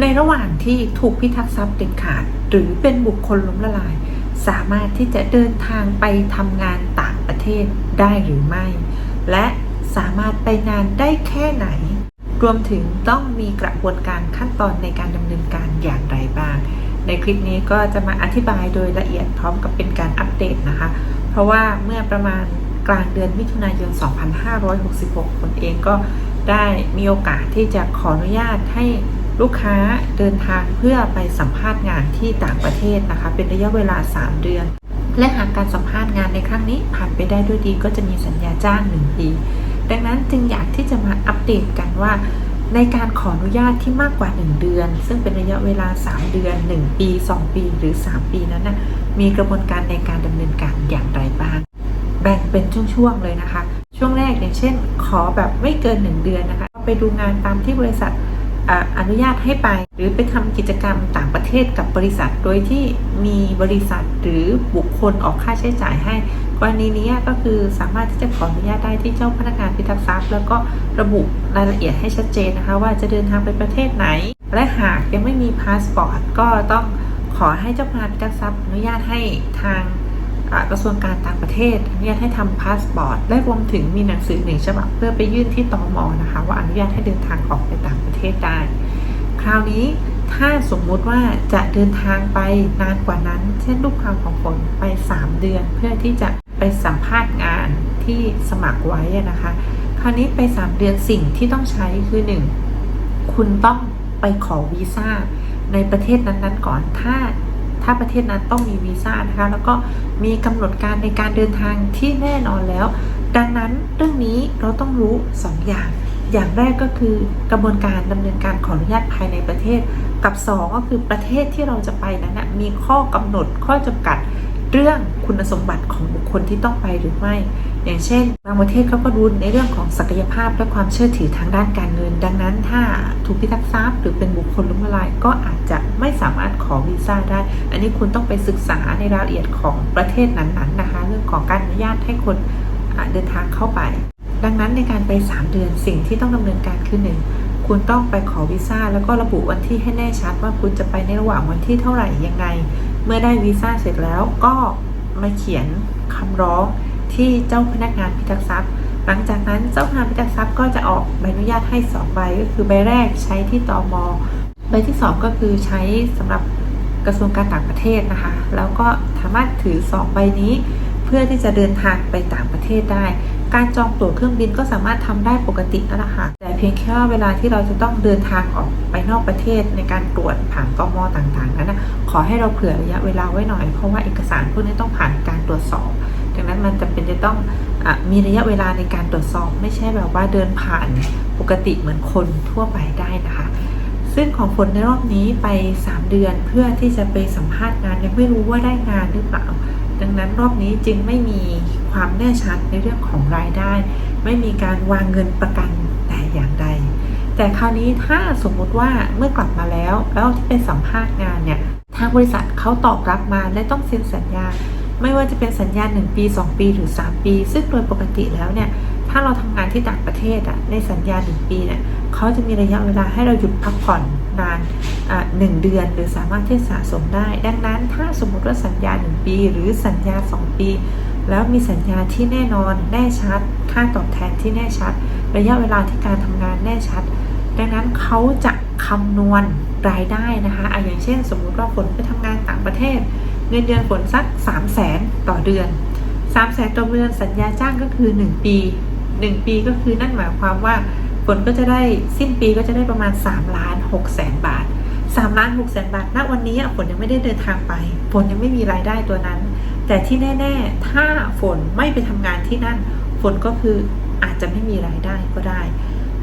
ในระหว่างที่ถูกพิทักษ์ทรัพย์เด็ดขาด หรือเป็นบุคคลล้มละลาย สามารถที่จะเดินทางไปทำงานต่างประเทศได้หรือไม่ และสามารถไปนานได้แค่ไหน รวมถึงต้องมีกระบวนการขั้นตอนในการดำเนินการอย่างไรบ้าง ในคลิปนี้ก็จะมาอธิบายโดยละเอียดพร้อมกับเป็นการอัปเดตนะคะ เพราะว่าเมื่อประมาณกลางเดือนมิถุนายน 2566 คนเองก็ได้มีโอกาสที่จะขออนุญาตให้ ลูกค้าเดินทางเพื่อไปสัมภาษณ์งานที่ต่างประเทศนะคะ เป็นระยะเวลา 3 เดือน และหากการสัมภาษณ์งานในครั้งนี้ผ่านไปได้ด้วยดีก็จะมีสัญญาจ้าง 1 ปี ดังนั้นจึงอยากที่จะมาอัปเดตกันว่า ในการขออนุญาตที่มากกว่า 1 เดือน ซึ่งเป็นระยะเวลา 3 เดือน 1 ปี 2 ปีหรือ 3 ปีนั้นนะมีกระบวนการในการดำเนินการอย่างไรบ้าง แบ่งเป็นช่วงๆเลยนะคะ ช่วงแรกอย่างเช่น ขอแบบไม่เกิน 1 เดือนนะคะ ไปดูงานตามที่บริษัท อนุญาตให้ไป หรือไปทำกิจกรรมต่างประเทศกับบริษัท โดยที่มีบริษัทหรือบุคคลออกค่าใช้จ่ายให้ กรณีนี้ก็คือสามารถที่จะขออนุญาตได้ที่เจ้าพนักงานพิทักษ์ทรัพย์ แล้วก็ระบุรายละเอียดให้ชัดเจนนะคะ ว่าจะเดินทางไปประเทศไหน และหากยังไม่มีพาสปอร์ตก็ต้องขอให้เจ้าพนักงานพิทักษ์ทรัพย์อนุญาตให้ทาง กระทรวงการต่างประเทศอนุญาตให้ทำพาสปอร์ตและรวมถึงมีหนังสือหนึ่งฉบับเพื่อไปยื่นที่ตอมนะคะ ว่าอนุญาตให้เดินทางออกไปต่างประเทศได้ คราวนี้ถ้าสมมุติว่าจะเดินทางไปนานกว่านั้น เช่นลูกความของฝนไป 3 เดือน เพื่อที่จะไปสัมภาษณ์งานที่สมัครไว้นะคะ คราวนี้ไป 3 เดือนสิ่งที่ต้องใช้คือ 1 คุณต้องไปขอวีซ่าในประเทศนั้นๆก่อน ถ้า ถ้าประเทศนั้นต้องมีวีซ่านะคะ แล้วก็มีกำหนดการในการเดินทางที่แน่นอนแล้ว ดังนั้นเรื่องนี้เราต้องรู้ 2 อย่าง อย่างแรกก็คือกระบวนการดำเนินการขออนุญาตภายในประเทศ กับ 2 ก็คือประเทศที่เราจะไปนั้นนะมีข้อกำหนดข้อจำกัดเรื่องคุณสมบัติของบุคคลที่ต้องไปหรือไม่ อย่างเช่น บางประเทศเขาก็ดูในเรื่องของศักยภาพและความเชื่อถือทางด้านการเงิน ดังนั้นถ้าถูกพิทักษ์ทรัพย์หรือเป็นบุคคลล้มละลายก็อาจจะไม่สามารถขอวีซ่าได้ อันนี้คุณต้องไปศึกษาในรายละเอียดของประเทศนั้นๆนะคะ เรื่องของการอนุญาตให้คนเดินทางเข้าไป ดังนั้นในการไป 3 เดือนสิ่งที่ต้องดำเนินการคือหนึ่งคุณต้องไปขอวีซ่าแล้วก็ระบุวันที่ให้แน่ชัดว่าคุณจะไปในระหว่างวันที่เท่าไหร่ยังไง เมื่อได้วีซ่าเสร็จแล้วก็มาเขียนคำร้อง ที่เจ้าพนักงานพิทักษ์ทรัพย์ หลังจากนั้นเจ้าพนักงานพิทักษ์ทรัพย์ก็จะออกใบอนุญาตให้ 2 ใบก็คือใบแรกใช้ที่ตอมใบที่ 2 ก็คือใช้สำหรับกระทรวงการต่างประเทศนะคะ แล้วก็สามารถถือ 2 ใบนี้เพื่อที่จะเดินทางไปต่างประเทศได้ การจองตั๋วเครื่องบินก็สามารถทำได้ปกตินั่นแหละค่ะ แต่เพียงแค่ว่าเวลาที่เราจะต้องเดินทางออกไปนอกประเทศในการตรวจผ่านกมต่างๆนั้นนะขอให้เราเผื่อระยะเวลาไว้หน่อย เพราะว่าเอกสารพวกนี้ต้องผ่านการตรวจสอบ ดังนั้นมันจำเป็นจะต้องอมีระยะเวลาในการตรวจสอบ ไม่ใช่แบบว่าเดินผ่านปกติเหมือนคนทั่วไปได้นะคะ ซึ่งของฝนในรอบนี้ไป 3 เดือนเพื่อที่จะไปสัมภาษณ์งานยังไม่รู้ว่าได้งานหรือเปล่า ดังนั้นรอบนี้จึงไม่มีความแน่ชัดในเรื่องของรายได้ ไม่มีการวางเงินประกันแต่อย่างใด แต่คราวนี้ถ้าสมมุติว่าเมื่อกลับมาแล้วแล้วที่ไปสัมภาษณ์งานเนี่ยทางบริษัทเขาตอบรับมาและต้องเซ็นสัญญา ไม่ว่าจะเป็นสัญญา1ปี 2 ปีหรือ 3 ปี ซึ่งโดยปกติแล้วเนี่ยถ้าเราทำงานที่ต่างประเทศอะในสัญญา 1 ปีเนี่ยเขาจะมีระยะเวลาให้เราหยุดพักผ่อนนานอะหนึ่งเดือนหรือสามารถที่สะสมได้ ดังนั้นถ้าสมมุติว่าสัญญา 1 ปี หรือสัญญา 2 ปี แล้วมีสัญญาที่แน่นอนแน่ชัด ค่าตอบแทนที่แน่ชัด ระยะเวลาที่การทำงานแน่ชัด ดังนั้นเขาจะคำนวณรายได้นะคะอะอย่างเช่น สมมุติว่าฝนไปทำงานต่างประเทศ เงินเดือนฝนสัก 3 0 0แสนต่อเดือน 3 0 0แสนต่อเดือนสัญญาจ้างก็คือ 1 ปี 1 ปีก็คือนั่นหมายความว่าฝนก็จะได้สิ้นปีก็จะได้ประมาณ3ล้าน6แสนบาท3ล้าน6แสนบาทณวันนี้ฝนยังไม่ได้เดินทางไป ฝนยังไม่มีรายได้ตัวนั้น แต่ที่แน่ ๆ ถ้าฝนไม่ไปทำงานที่นั่น ฝนก็คืออาจจะไม่มีรายได้ก็ได้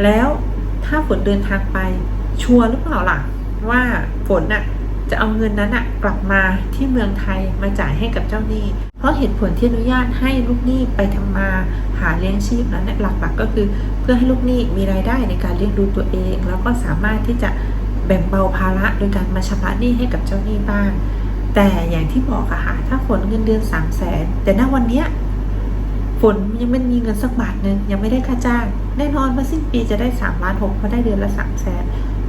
แล้วถ้าฝนเดินทางไปชัวร์หรือเปล่าล่ะว่าฝนน่ะ จะเอาเงินนั้นน่ะกลับมาที่เมืองไทยมาจ่ายให้กับเจ้าหนี้ เพราะเหตุผลที่อนุญาตให้ลูกหนี้ไปทำมาหาเลี้ยงชีพนั้นเนี่ยหลักๆก็คือ เพื่อให้ลูกหนี้มีรายได้ในการเลี้ยงดูตัวเอง แล้วก็สามารถที่จะแบ่งเบาภาระโดยการมาชำระหนี้ให้กับเจ้าหนี้บ้าง แต่อย่างที่บอกอะค่ะถ้าฝนเงินเดือน3 0 0แสนแต่ณวันเนี้ยฝนยังไม่มีเงินสักบาทหนึ่งยังไม่ได้ค่าจ้างแน่นอนว่าสิ้นปีจะได้3ล้านหกเพราะได้เดือนละ3แสน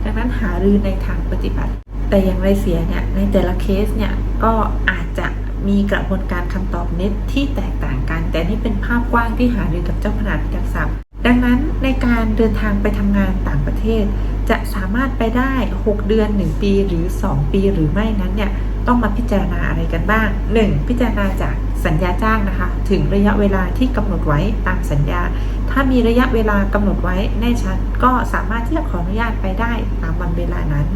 ดังนั้นนั้นหารือในทางปฏิบัติ แต่อย่างไรเสียเนี่ยในแต่ละเคสเนี่ยก็อาจจะมีกระบวนการคำตอบเน็ตที่แตกต่างกัน แต่นี่เป็นภาพกว้างที่หารือกับเจ้าพนักงานทรัพย์ดังนั้นในการเดินทางไปทำงานต่างประเทศ จะสามารถไปได้ 6 เดือน 1 ปีหรือ 2 ปีหรือไม่นั้นเนี่ยต้องมาพิจารณาอะไรกันบ้าง 1. พิจารณาจากสัญญาจ้างนะคะ ถึงระยะเวลาที่กำหนดไว้ตามสัญญา ถ้ามีระยะเวลากำหนดไว้แน่ชัดก็สามารถที่จะขออนุญาตไปได้ตามวันเวลานั้น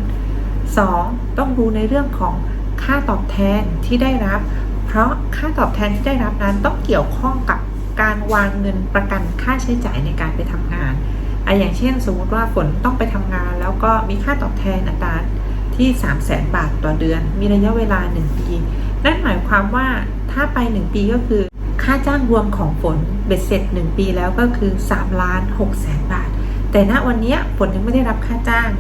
2. ต้องดูในเรื่องของค่าตอบแทนที่ได้รับ เพราะค่าตอบแทนที่ได้รับนั้นต้องเกี่ยวข้องกับการวางเงินประกันค่าใช้จ่ายในการไปทำงานอะอย่างเช่น สมมติว่าฝนต้องไปทำงาน แล้วก็มีค่าตอบแทนอัตราที่ 3 0 0แสนบาทต่อเดือน มีระยะเวลา 1 ปี นั่นหมายความว่าถ้าไป 1 ปีก็คือ ค่าจ้างรวมของฝนเบ็ดเสร็จ 1 ปีแล้วก็คือ3ล้าน6แสนบาท แต่ณวันนี้ฝนยังไม่ได้รับค่าจ้าง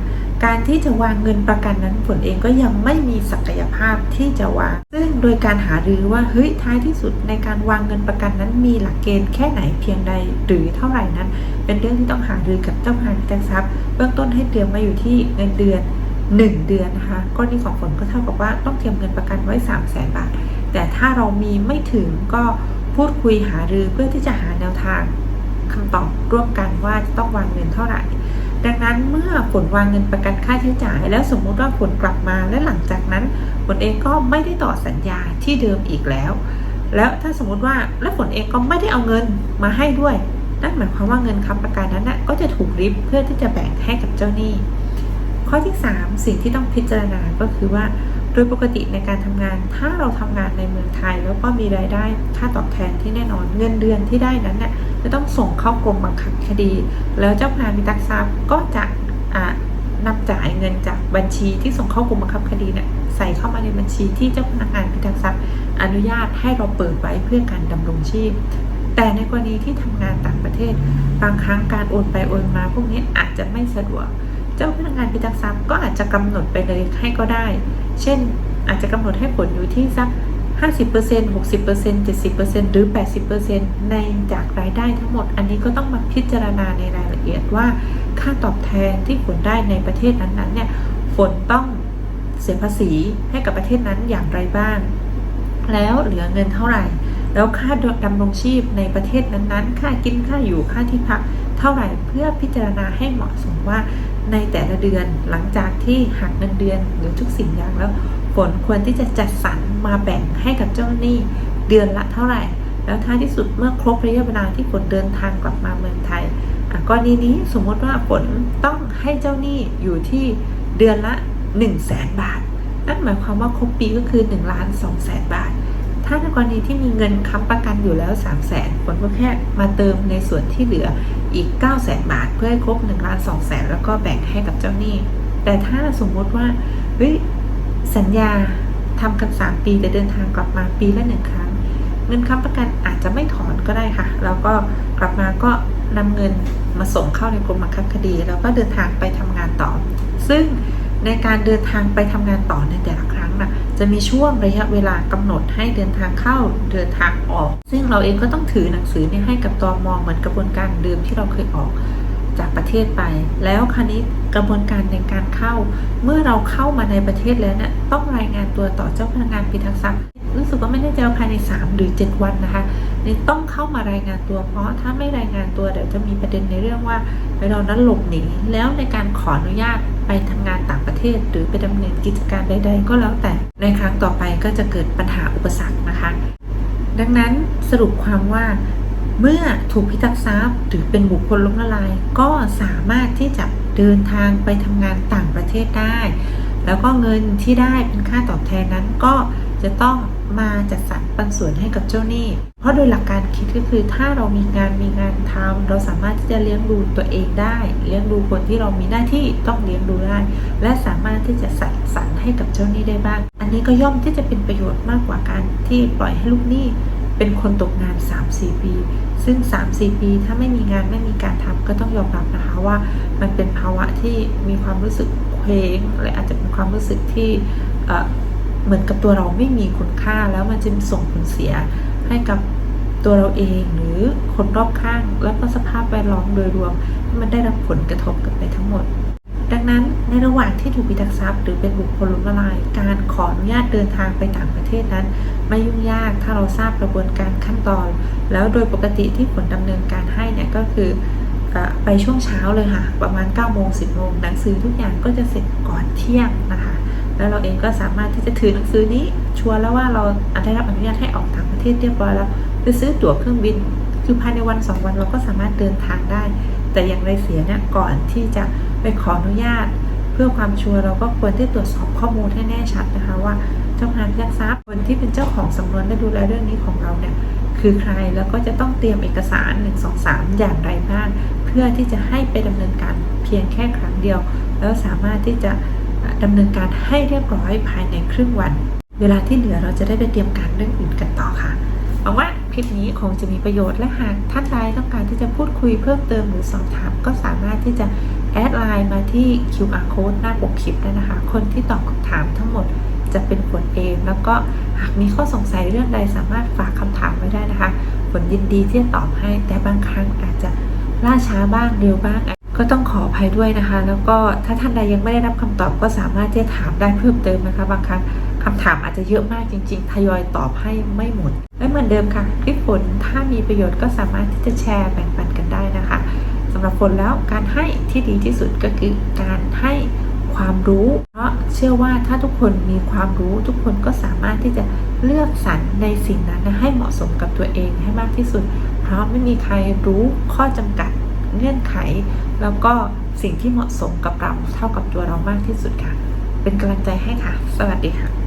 การที่จะวางเงินประกันนั้นฝนเองก็ยังไม่มีศักยภาพที่จะวาง ซึ่งโดยการหารือว่าเฮ้ยท้ายที่สุดในการวางเงินประกันนั้นมีหลักเกณฑ์แค่ไหนเพียงใดหรือเท่าไหร่นั้น เป็นเรื่องที่ต้องหารือกับเจ้าพนักงานทรัพย์เบื้องต้นให้เตรียมมาอยู่ที่เงินเดือน 1 เดือนนะคะกรณีของฝนก็เท่ากับว่าต้องเตรียมเงินประกันไว้ 3 0 0แสนบาท แต่ถ้าเรามีไม่ถึงก็พูดคุยหารือเพื่อที่จะหาแนวทางคำตอบร่วมกันว่าจะต้องวางเงินเท่าไหร่ ดังนั้นเมื่อฝนวางเงินประกันค่าใช้จ่าย แล้วสมมุติว่าฝนกลับมาและหลังจากนั้นฝนเองก็ไม่ได้ต่อสัญญาที่เดิมอีกแล้ว แล้วถ้าสมมติว่าแล้วฝนเองก็ไม่ได้เอาเงินมาให้ด้วย นั่นหมายความว่าเงินค้ำประกันนั้นนะก็จะถูกริบเพื่อที่จะแบ่งให้กับเจ้าหนี้ ข้อที่ 3 สิ่งที่ต้องพิจารณาก็คือว่า โดยปกติในการทำงานถ้าเราทำงานในเมืองไทย แล้วก็มีรายได้ค่าตอบแทนที่แน่นอนเงินเดือนที่ได้นั้นเนี่ยจะต้องส่งเข้ากรมบังคับคดี แล้วเจ้าพนักงานมีตักทรัพย์ก็จะอ่านำจ่ายเงินจากบัญชีที่ส่งเข้ากรมบังคับคดีเนี่ยใส่เข้ามาในบัญชีที่เจ้าพนักงานพิทักษ์ทรัพย์ อนุญาตให้เราเปิดไว้เพื่อการดำรงชีพ แต่ในกรณีที่ทำงานต่างประเทศ บางครั้งการโอนไปโอนมาพวกนี้อาจจะไม่สะดวก เจ้าพนักงานพิทักษ์ทรัพย์ก็อาจจะกำหนดไปเลยให้ก็ได้ เช่น อาจจะกำหนดให้ผลอยู่ที่สัก 50% 60% 70%หรือ 80%ในจากรายได้ทั้งหมด อันนี้ก็ต้องมาพิจารณาในรายละเอียดว่า ค่าตอบแทนที่ฝนได้ในประเทศนั้นๆเนี่ยฝนต้องเสียภาษีให้กับประเทศนั้นอย่างไรบ้าง แล้วเหลือเงินเท่าไหร่ แล้วค่าดำรงชีพในประเทศนั้นๆ ค่ากินค่าอยู่ค่าที่พักเท่าไหร่เพื่อพิจารณาให้เหมาะสมว่า ในแต่ละเดือนหลังจากที่หักเงินเดือนหรือทุกสิ่งอย่างแล้วฝนควรที่จะจัดสรรมาแบ่งให้กับเจ้าหนี้เดือนละเท่าไหร่ แล้วท้ายที่สุดเมื่อครบระยะเวลาที่ฝนเดินทางกลับมาเมืองไทยกรณีนี้สมมติว่าฝนต้องให้เจ้าหนี้อยู่ที่เดือนละ 1 0 0 0 0แสนบาท นั่นหมายความว่าครบปีก็คือ1ล้าน2แสนบาท ถ้าในกรณีที่มีเงินค้ำประกันอยู่แล้ว 3 0 0แสนฝนก็แค่มาเติมในส่วนที่เหลืออีก 9 0 0แสนบาท เพื่อให้ครบ1ล้าน2แสนแล้วก็แบ่งให้กับเจ้าหนี้ แต่ถ้าสมมติว่าเฮ้ยสัญญาทำกัน 3 ปีแต่เดินทางกลับมาปีละหนึ่งครั้ง เงินค้ำประกันอาจจะไม่ถอนก็ได้ค่ะ แล้วก็กลับมาก็นำเงินมาส่งเข้าในกรมบังคับคดี แล้วก็เดินทางไปทำงานต่อ ซึ่งในการเดินทางไปทำงานต่อในแต่ละ จะมีช่วงระยะเวลากำหนดให้เดินทางเข้าเดินทางออก ซึ่งเราเองก็ต้องถือหนังสือนี่ยให้กับตอมองเหมือนกระบวนการเดิมที่เราเคยออกจากประเทศไป แล้วคราวนี้กระบวนการในการเข้า เมื่อเราเข้ามาในประเทศแล้วเนี่ยต้องรายงานตัวต่อเจ้าพนักงานพิทักษ์ทรัพย์รู้สึกว่าไม่แน่ใจว่าภายใน 3 หรือ 7 วันนะคะนี่ต้องเข้ามารายงานตัว เพราะถ้าไม่รายงานตัวเดี๋ยวจะมีประเด็นในเรื่องว่าเรานั้นหลบหนีแล้วในการขออนุญาต ไปทำงานต่างประเทศ หรือไปดำเนินกิจการใด ๆ ก็แล้วแต่ในครั้งต่อไปก็จะเกิดปัญหาอุปสรรคนะคะ ดังนั้นสรุปความว่าเมื่อถูกพิทักษ์ทรัพย์หรือเป็นบุคคลล้มละลาย ก็สามารถที่จะเดินทางไปทำงานต่างประเทศได้ แล้วก็เงินที่ได้เป็นค่าตอบแทนนั้นก็จะต้องมาจัดสรรปันส่วนให้กับเจ้าหนี้ ราะโดยหลักการคิดก็คือถ้าเรามีงานมีงานทำเราสามารถที่จะเลี้ยงดูตัวเองได้ เลี้ยงดูคนที่เรามีหน้าที่ต้องเลี้ยงดูได้ และสามารถที่จะสัดสรรให้กับเจ้าหนี้ได้บ้าง อันนี้ก็ย่อมที่จะเป็นประโยชน์มากกว่าการที่ปล่อยให้ลูกหนี้เป็นคนตกงาน 3-4 ปี ซึ่ง 3-4 ปี ถ้าไม่มีงานไม่มีการทำก็ต้องยอมรับนะคะว่า มันเป็นภาวะที่มีความรู้สึกเคว้งและอาจจะเป็นความรู้สึกที่เหมือนกับตัวเราไม่มีคุณค่าแล้วมันจะส่งผลเสียให้กับ ตัวเราเองหรือคนรอบข้าง และก็สภาพแวดล้อมโดยรวมที่มันได้รับผลกระทบกันไปทั้งหมด ดังนั้นในระหว่างที่ถูกพิทักษ์ทรัพย์หรือเป็นบุคคลล้มละลาย การขออนุญาตเดินทางไปต่างประเทศนั้น ไม่ยุ่งยากถ้าเราทราบกระบวนการขั้นตอน แล้วโดยปกติที่ผลดำเนินการให้เนี่ยก็คืออไปช่วงเช้าเลยค่ะ ประมาณ9โมง10โมงหนังสือทุกอย่างก็จะเสร็จก่อนเที่ยงนะคะ แล้วเราเองก็สามารถที่จะถือหนังสือนี้ชัวร์แล้วว่าเราได้รับอนุญาตให้ออกต่างประเทศเรียบร้อยแล้ว ไปซื้อตั๋วเครื่องบิน คือภายในวันสองวันเราก็สามารถเดินทางได้ แต่อย่างไรเสียเนี่ยก่อนที่จะไปขออนุญาต เพื่อความชัวร์เราก็ควรที่ตรวจสอบข้อมูลให้แน่ชัดนะคะว่าเจ้าพนักงานยักทรัพย์คนที่เป็นเจ้าของสำนวนและดูแลเรื่องนี้ของเราเนี่ยคือใครแล้วก็จะต้องเตรียมเอกสาร 1 2 3 อย่างไรบ้าง เพื่อที่จะให้ไปดำเนินการเพียงแค่ครั้งเดียว แล้วสามารถที่จะดำเนินการให้เรียบร้อยภายในครึ่งวัน เวลาที่เหลือเราจะได้ไปเตรียมการเรื่องอื่นกันต่อค่ะหวังว่า คลิปนี้คงจะมีประโยชน์และหากท่านใดต้องการที่จะพูดคุยเพิ่มเติมหรือสอบถาม ก็สามารถที่จะแอดไลน์มาที่ QR code หน้าปกคลิปได้นะคะ คนที่ตอบคำถามทั้งหมดจะเป็นผลเอง แล้วก็หากมีข้อสงสัยเรื่องใดสามารถฝากคำถามไว้ได้นะคะผลยินดีที่จะตอบให้ แต่บางครั้งอาจจะล่าช้าบ้างเร็วบ้างก็ต้องขออภัยด้วยนะคะ แล้วก็ถ้าท่านใดยังไม่ได้รับคำตอบก็สามารถที่จะถามได้เพิ่มเติมนะคะ บางครั้ง คำถามอาจจะเยอะมากจริง ๆ ทยอยตอบให้ไม่หมด และเหมือนเดิมค่ะคลิปผลถ้ามีประโยชน์ก็สามารถที่จะแชร์แบ่งปันกันได้นะคะสำหรับผลแล้วการให้ที่ดีที่สุดก็คือการให้ความรู้ เพราะเชื่อว่าถ้าทุกคนมีความรู้ทุกคนก็สามารถที่จะเลือกสรรในสิ่งนั้นนะให้เหมาะสมกับตัวเองให้มากที่สุด เพราะไม่มีใครรู้ข้อจำกัดเงื่อนไข แล้วก็สิ่งที่เหมาะสมกับเราเท่ากับตัวเรามากที่สุดค่ะ เป็นกำลังใจให้ค่ะ สวัสดีค่ะ